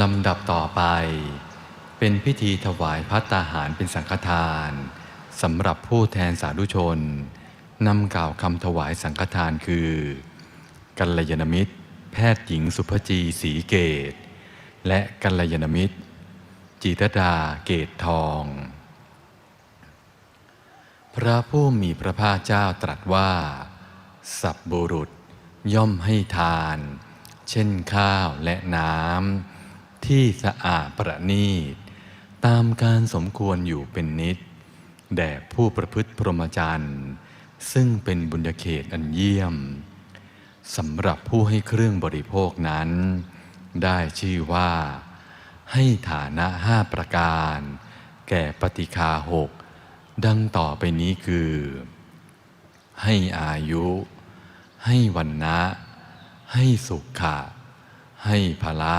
ลำดับต่อไป เป็นพิธีถวายพัตตาหารเป็นสังฆทานสำหรับผู้แทนสาธุชนนำกล่าวคำถวายสังฆทานคือ กัลยาณมิตร แพทย์หญิงสุภจีศรีเกต และกัลยาณมิตร จิตดาเกตทอง พระผู้มีพระภาคเจ้าตรัสว่า สับบุรุษย่อมให้ทาน เช่นข้าวและน้ำ ที่สะอาดประณีต ตามการสมควรอยู่เป็นนิด แด่ผู้ประพฤติพรหมจรรย์ ซึ่งเป็นบุญเขตอันเยี่ยมสำหรับผู้ให้เครื่องบริโภคนั้น ได้ชื่อว่า ให้ฐานะห้าประการ แก่ปฏิคาหกดังต่อไปนี้คือ ให้อายุ ให้วันนะ ให้สุขะ ให้ภละ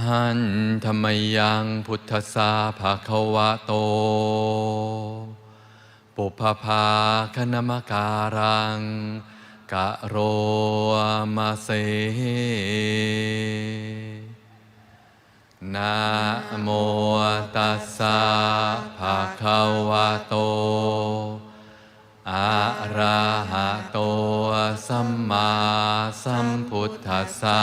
หันธรรมยังพุทธสาภาควะโต ปุพพาคณมการัง กะโรมาเซนะโมตัสสะภะคะวะโต อะระหะโต สัมมาสัมพุทธัสสะ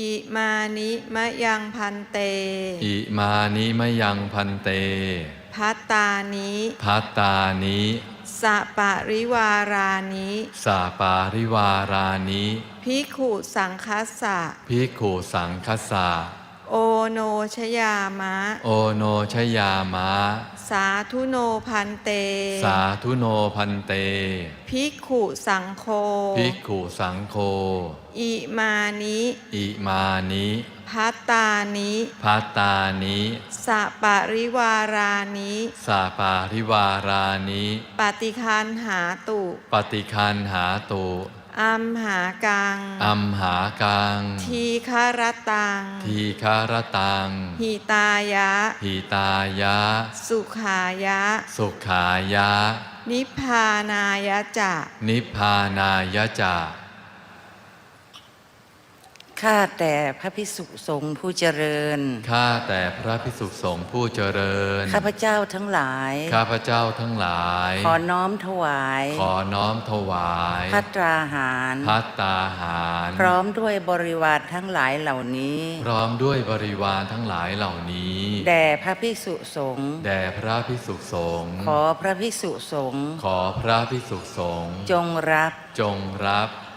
อิมานิมะยังพันเต อิมานิมะยังพันเต พัตตานิพัตตานิสะปะริวารานิสาปาริวารานิพิกขุสังคัสสะภิกขุสังคสะ โอโนชยามะ โอโนชยามะ สาธุโนพันเต สาธุโนพันเตพิกขุสังโฆ ภิกขุสังโฆ อิมานิ อิมานิพัตตานิพัตตานิสะปะริวารานิสาปาริวารานิ ปฏิคันหาตุ ปฏิคันหาตุ อัมหากัง อัมหากัง ทีคารตัง ทีคารตัง หิตายะ หิตายะ สุขายะ สุขายะ นิพพานายะจะ นิพพานายะจะ ข้าแต่พระพิสุสงฆ์ผู้เจริญ ข้าแต่พระพิสุสงฆ์ผู้เจริญ ข้าพเจ้าทั้งหลาย ข้าพเจ้าทั้งหลาย ขอน้อมถวาย ขอน้อมถวายพัตราหารพัตตาหาร พร้อมด้วยบริวารทั้งหลายเหล่านี้ พร้อมด้วยบริวารทั้งหลายเหล่านี้ แด่พระพิสุสงฆ์ แด่พระพิสุสงฆ์ ขอพระพิสุสงฆ์ ขอพระพิสุสงฆ์ จงรับ จงรับ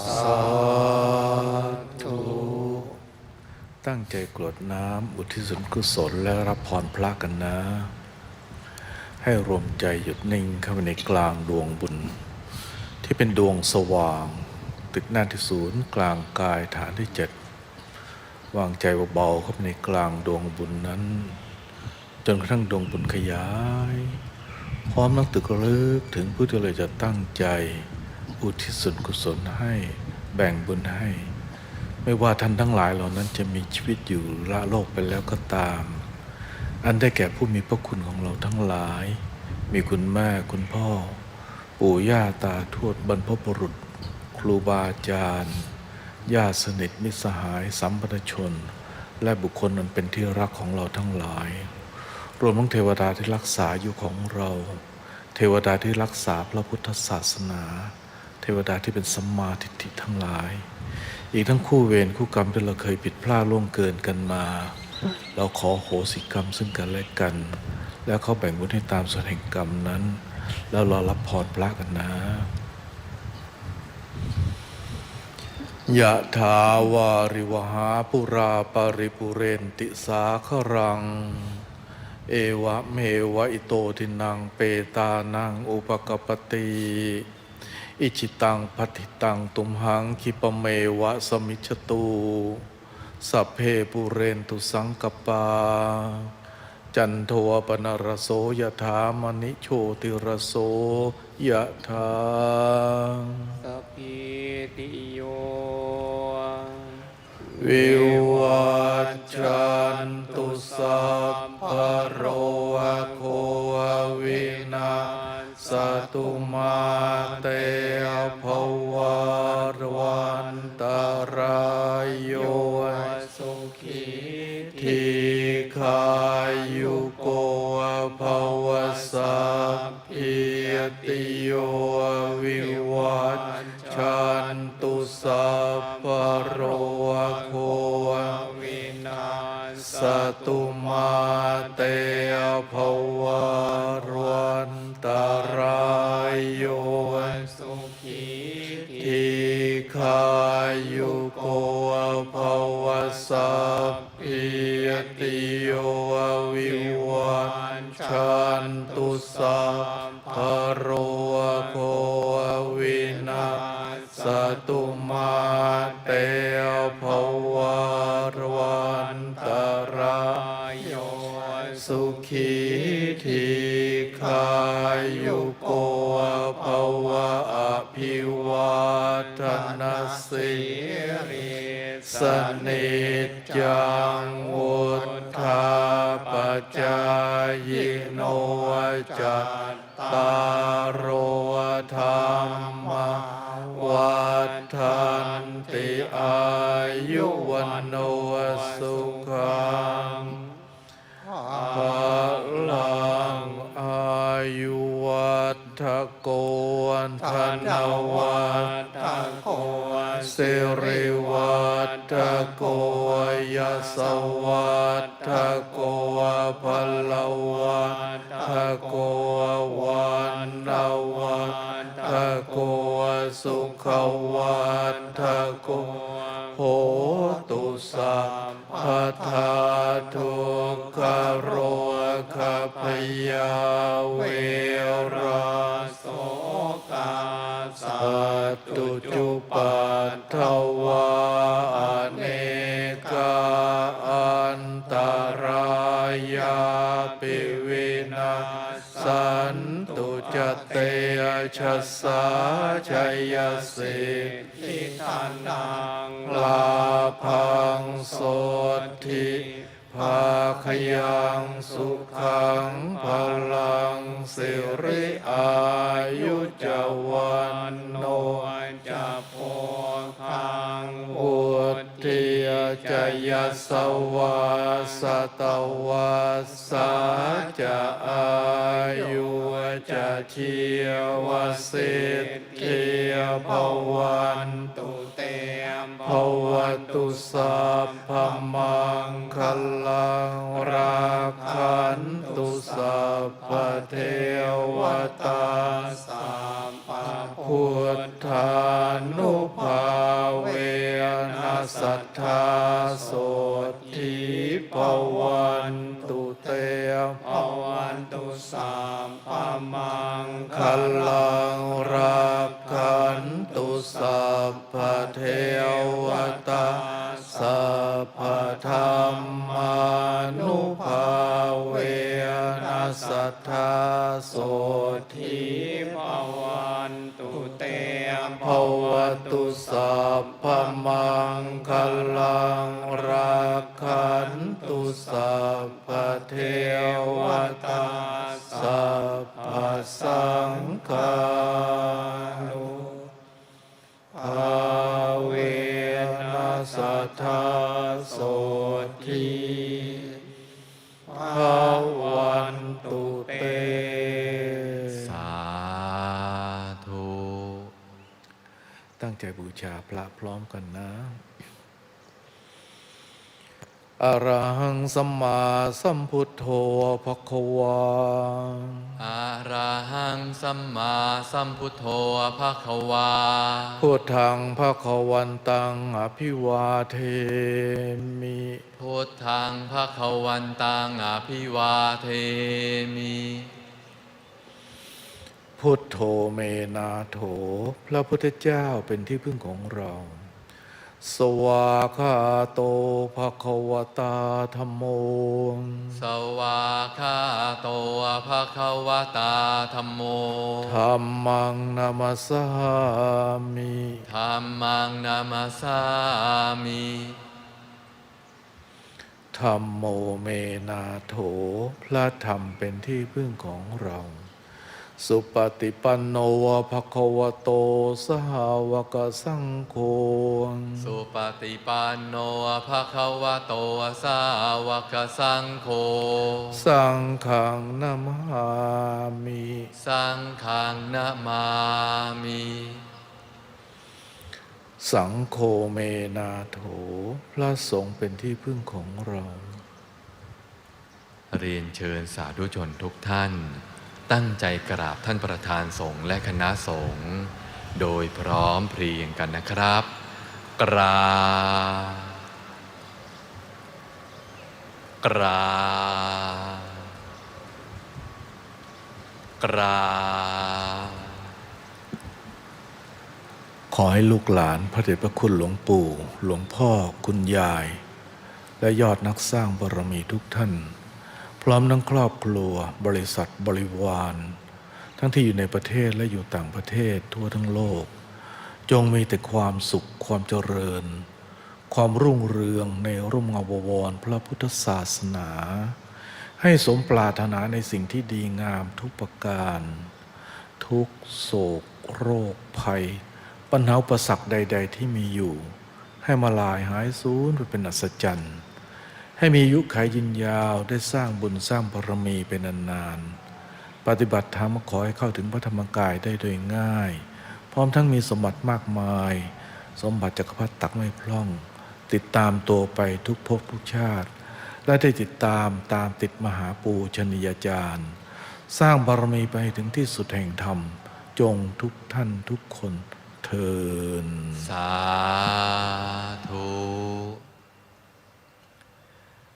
าธุ ตั้งใจกรวดน้ำอุทิศส่วนกุศลและรับพรพระกันนะ ให้รวมใจหยุดนิ่งเข้าไปในกลางดวงบุญ ที่เป็นดวงสว่างตึกหน้าที่ศูนย์กลางกายฐานที่เจ็ดวางใจเบาๆเข้าไปในกลางดวงบุญนั้น จนกระทั่งดวงบุญขยาย พร้อมนักตึกลึกถึงผู้ที่เลยจะตั้งใจ อุทิศส่วนกุศลให้แบ่งบุญให้ ไม่ว่าท่านทั้งหลายเหล่านั้นจะมีชีวิตอยู่ละโลกไปแล้วก็ตาม อันได้แก่ผู้มีพระคุณของเราทั้งหลาย มีคุณแม่คุณพ่อ ปู่ย่าตาทวดบรรพบุรุษ ครูบาอาจารย์ญาติสนิทมิตรสหายสัมพันธชน และบุคคลอันเป็นที่รักของเราทั้งหลาย รวมทั้งเทวดาที่รักษาอยู่ของเรา เทวดาที่รักษาพระพุทธศาสนา เทวดาที่เป็นสัมมาทิฏฐิทั้งหลาย อีกทั้งคู่เวรคู่กรรมที่เราเคยผิดพลาดล่วงเกินกันมา เราขอโหสิกรรมซึ่งกันและกัน แล้วเขาแบ่งบุญให้ตามส่วนแห่งกรรมนั้น แล้วเรารับพรพระกันนะยะถาวาริวหาปุราปาริปุเรนติสาครัง เอวะเมวะอิโตทินังเปตานังอุปกปปติ อิจิตังปฏิตังตุมหังคิปเมวะสมิจตุสัพเพปุเรนตุสังกปา จันโทปนรโสยถามณิโชติรโสยถาสัพพิติโย วิวัจจันตุสัพพะโรโควินา สตุมาเตภวา รายโยสุขีทีขายุโกภวะอภิวาทนาสิริสนิจังวุธาปจายโนจัตตารโรธรรมวัฏันติอายุวันโนสุ ขังภาลังอายุวัฏโกนธนวัฏโกสิริวัตโกยสวัตโกพลวัตโกวันนวัตโกสุขวัตโกโหตุสั คทาทุกขโรคพยา ปิวินาสันตุจเตชะสาชัยสิทิทานังลาพังโสทิภาคยังสุขังพลังสิริอายุจวัน จยสวาสตวาสาจะอายุจะเชียวสิทธิภวันตุเตมภวตุสัพพมังคลังราคันตุสัพพเทวตาสัมปะพุพุทธานุภาเวนัสัทธา โสทิปวันตุเตภวันตุสามปมังคลังรักขันตุสัพพเทว สัทธาโสทิทิภวันตุเตภวตุสัพพมังคลังรักขันตุสัพพเทวตาสัพพสังฆานุภาเวนัสัทธาโสที ภาวันตุเต สาธุ ตั้งใจบูชาพระพร้อมกันนะ อรหังสัมมาสัมพุทโธภควาอะระหังสัมมาสัมพุทโธภะคะวา พุทธังภควันตังอภิวาเทมิ พุทธังภะคะวันตังอภิวาเทมิ พุทโธเมนาโถ พระพุทธเจ้าเป็นที่พึ่งของเรา สวากขาโตภควตาธรรมโม สวากขาโตภะคะวะตาธัมโมธรรมังนามาสามิธัมมังนามาสามิธรรมโมเมนาโถ พระธรรมเป็นที่พึ่งของเรา สุปฏิปันโนภควโต สหาวกสังโฆ สุปฏิปันโนภะคะวะโตสาวกสังโฆ สังฆังนามามิ สังฆังนามามิ สังโฆเมนาโถ พระสงฆ์เป็นที่พึ่งของเรา เรียนเชิญสาธุชนทุกท่าน ตั้งใจกราบท่านประธานสงฆ์และคณะสงฆ์โดยพร้อมเพรียงกันนะครับ กราบกราบกราบขอให้ลูกหลานพระเดชพระคุณหลวงปู่ หลวงพ่อคุณยาย และยอดนักสร้างบารมีทุกท่าน พร้อมทั้งครอบครัว บริษัทบริวาร ทั้งที่อยู่ในประเทศและอยู่ต่างประเทศทั่วทั้งโลก จงมีแต่ความสุขความเจริญ ความรุ่งเรืองในร่มเงาบวรพระพุทธศาสนา ให้สมปรารถนาในสิ่งที่ดีงามทุกประการ ทุกโศก โรคภัย ปัญหาอุปสรรคใด ๆ ที่มีอยู่ ให้มาลายหายสูญไปเป็นอัศจรรย์ ให้มีอายุขายยินยาวได้สร้างบุญสร้างบารมีเป็นนานๆ ปฏิบัติธรรมขอให้เข้าถึงพระธรรมกายได้โดยง่าย พร้อมทั้งมีสมบัติมากมาย สมบัติจักรพรรดิตักไม่พร่อง ติดตามตัวไปทุกภพทุกชาติ และได้ติดตามตามติดมหาปูชนียาจารย์ สร้างบารมีไปถึงที่สุดแห่งธรรม จงทุกท่านทุกคนเทินสาธุ